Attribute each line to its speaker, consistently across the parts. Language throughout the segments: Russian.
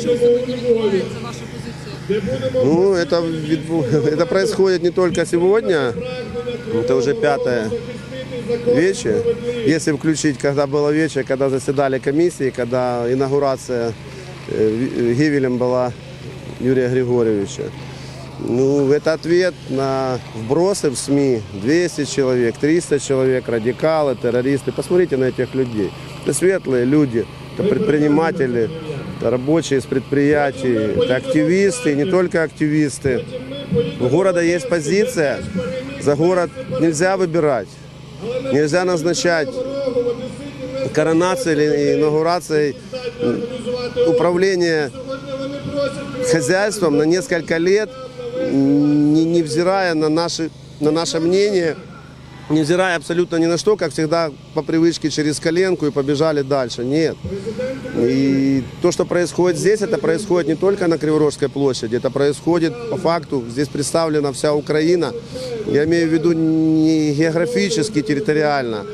Speaker 1: Що сьогодні відбувається, ваша позиція?
Speaker 2: Ну, это, відбу- это происходит не только сегодня, это уже пятое вечер. Если включить, когда было вечер, когда заседали комиссии, когда инаугурация э, Ви- Гивелем была Юрия Григорьевича. Ну, это ответ на вбросы в СМИ. 200 человек, 300 человек, радикалы, террористы. Посмотрите на этих людей. Это светлые люди, это предприниматели, это рабочие из предприятий, это активисты, не только активисты. У города есть позиция, за город нельзя выбирать, нельзя назначать коронацией или инаугурацией управление хозяйством на несколько лет, не, невзирая на, наши, на наше мнение, невзирая абсолютно ни на что, как всегда по привычке через коленку и побежали дальше. Нет. И то, что происходит здесь, это происходит не только на Криворожской площади, это происходит по факту, здесь представлена вся Украина. Я имею в виду не географически, территориально.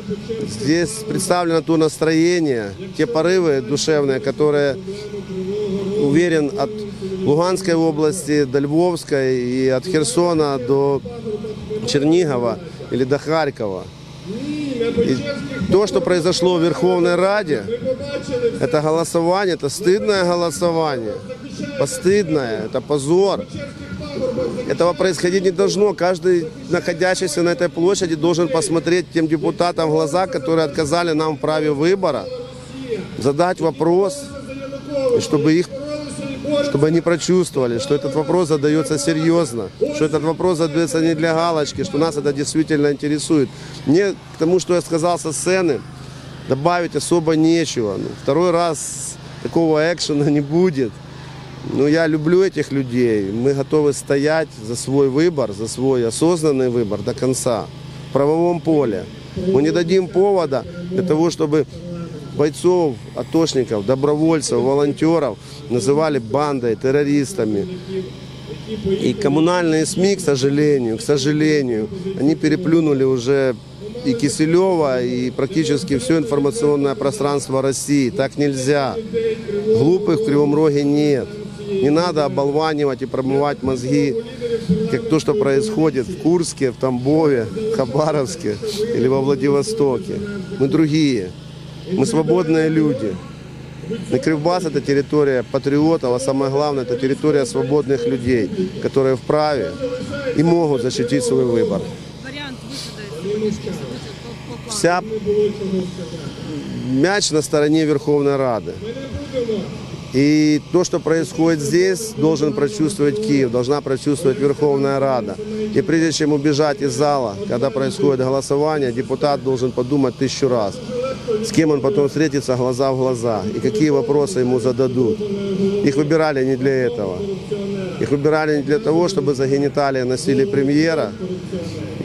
Speaker 2: Здесь представлено то настроение, те порывы душевные, которые уверен, от Луганской области до Львовской и от Херсона до Чернигова или до Харькова. И то, что произошло в Верховной Раде, это голосование, это стыдное голосование. Постыдное, это позор. Этого происходить не должно. Каждый, находящийся на этой площади, должен посмотреть тем депутатам в глаза, которые отказали нам в праве выбора, задать вопрос, чтобы их чтобы они прочувствовали, что этот вопрос задается серьезно, что этот вопрос задается не для галочки, что нас это действительно интересует. Мне к тому, что я сказал со сцены, добавить особо нечего. Ну, второй раз такого экшена не будет. Но я люблю этих людей. Мы готовы стоять за свой выбор, за свой осознанный выбор до конца в правовом поле. Мы не дадим повода для того, чтобы бойцов, атошников, добровольцев, волонтеров называли бандой, террористами. И коммунальные СМИ, к сожалению, к сожалению, они переплюнули уже и Киселева, и практически все информационное пространство России. Так нельзя. Глупых в Кривом Роге нет. Не надо оболванивать и промывать мозги, как то, что происходит в Курске, в Тамбове, в Хабаровске или во Владивостоке. Мы другие. Мы свободные люди. И Кривбас это территория патриотов, а самое главное это территория свободных людей, которые вправе и могут защитить свой выбор.
Speaker 1: Варіант виходу із сьогоднішніх событий по, по плану.
Speaker 2: Вся мяч на стороне Верховной Рады. И то, что происходит здесь, должен прочувствовать Киев, должна прочувствовать Верховная Рада. И прежде чем убежать из зала, когда происходит голосование, депутат должен подумать тысячу раз, с кем он потом встретится глаза в глаза и какие вопросы ему зададут. Их выбирали не для этого. Их выбирали не для того, чтобы за гениталии носили премьера.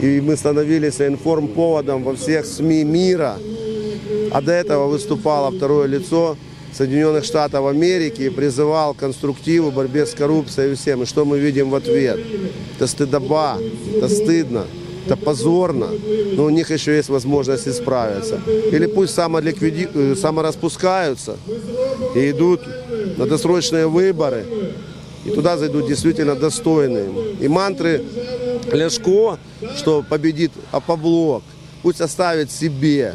Speaker 2: И мы становились информповодом во всех СМИ мира. А до этого выступало второе лицо Соединенных Штатов Америки и призывал к конструктиву, борьбе с коррупцией и всем. И что мы видим в ответ? Это стыдоба, это стыдно, это позорно, но у них еще есть возможность исправиться. Или пусть самоликвиди... э, самораспускаются и идут на досрочные выборы, и туда зайдут действительно достойные. И мантры Ляшко, что победит Апоблок, пусть оставит себе.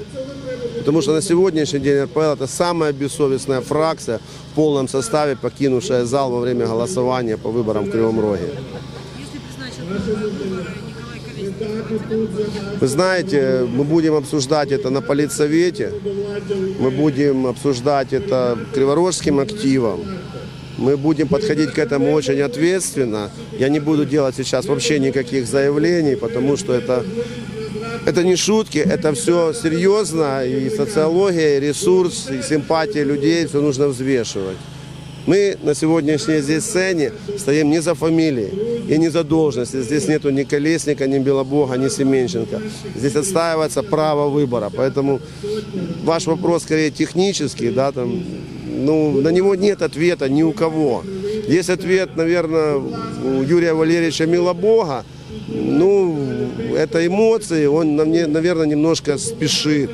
Speaker 2: Потому что на сегодняшний день РПЛ это самая бессовестная фракция в полном составе, покинувшая зал во время голосования по выборам в Кривом Роге. Вы знаете, мы будем обсуждать это на политсовете, мы будем обсуждать это криворожским активом, мы будем подходить к этому очень ответственно. Я не буду делать сейчас вообще никаких заявлений, потому что это, это не шутки, это все серьезно, и социология, и ресурс, и симпатия людей, все нужно взвешивать. Мы на сегодняшней здесь сцене стоим не за фамилии и не за должности. Здесь нету ни Колесника, ни Белобога, ни Семенченко. Здесь отстаивается право выбора. Поэтому ваш вопрос скорее технический, да, там, ну, на него нет ответа ни у кого. Есть ответ, наверное, у Юрия Валерьевича Милобога. Ну, это эмоции, он, наверное, немножко спешит.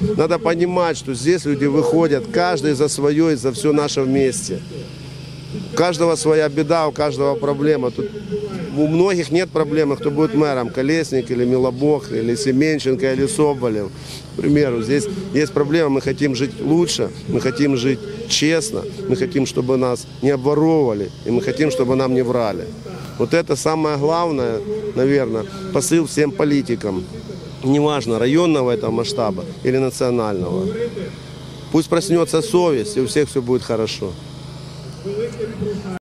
Speaker 2: Надо понимать, что здесь люди выходят, каждый за свое и за все наше вместе. У каждого своя беда, у каждого проблема. Тут у многих нет проблемы, кто будет мэром, Колесник или Милобог, или Семенченко, или Соболев. К примеру, здесь есть проблема, мы хотим жить лучше, мы хотим жить честно, мы хотим, чтобы нас не обворовывали, и мы хотим, чтобы нам не врали. Вот это самое главное, наверное, посыл всем политикам, неважно, районного этого масштаба или национального. Пусть проснется совесть, и у всех все будет хорошо.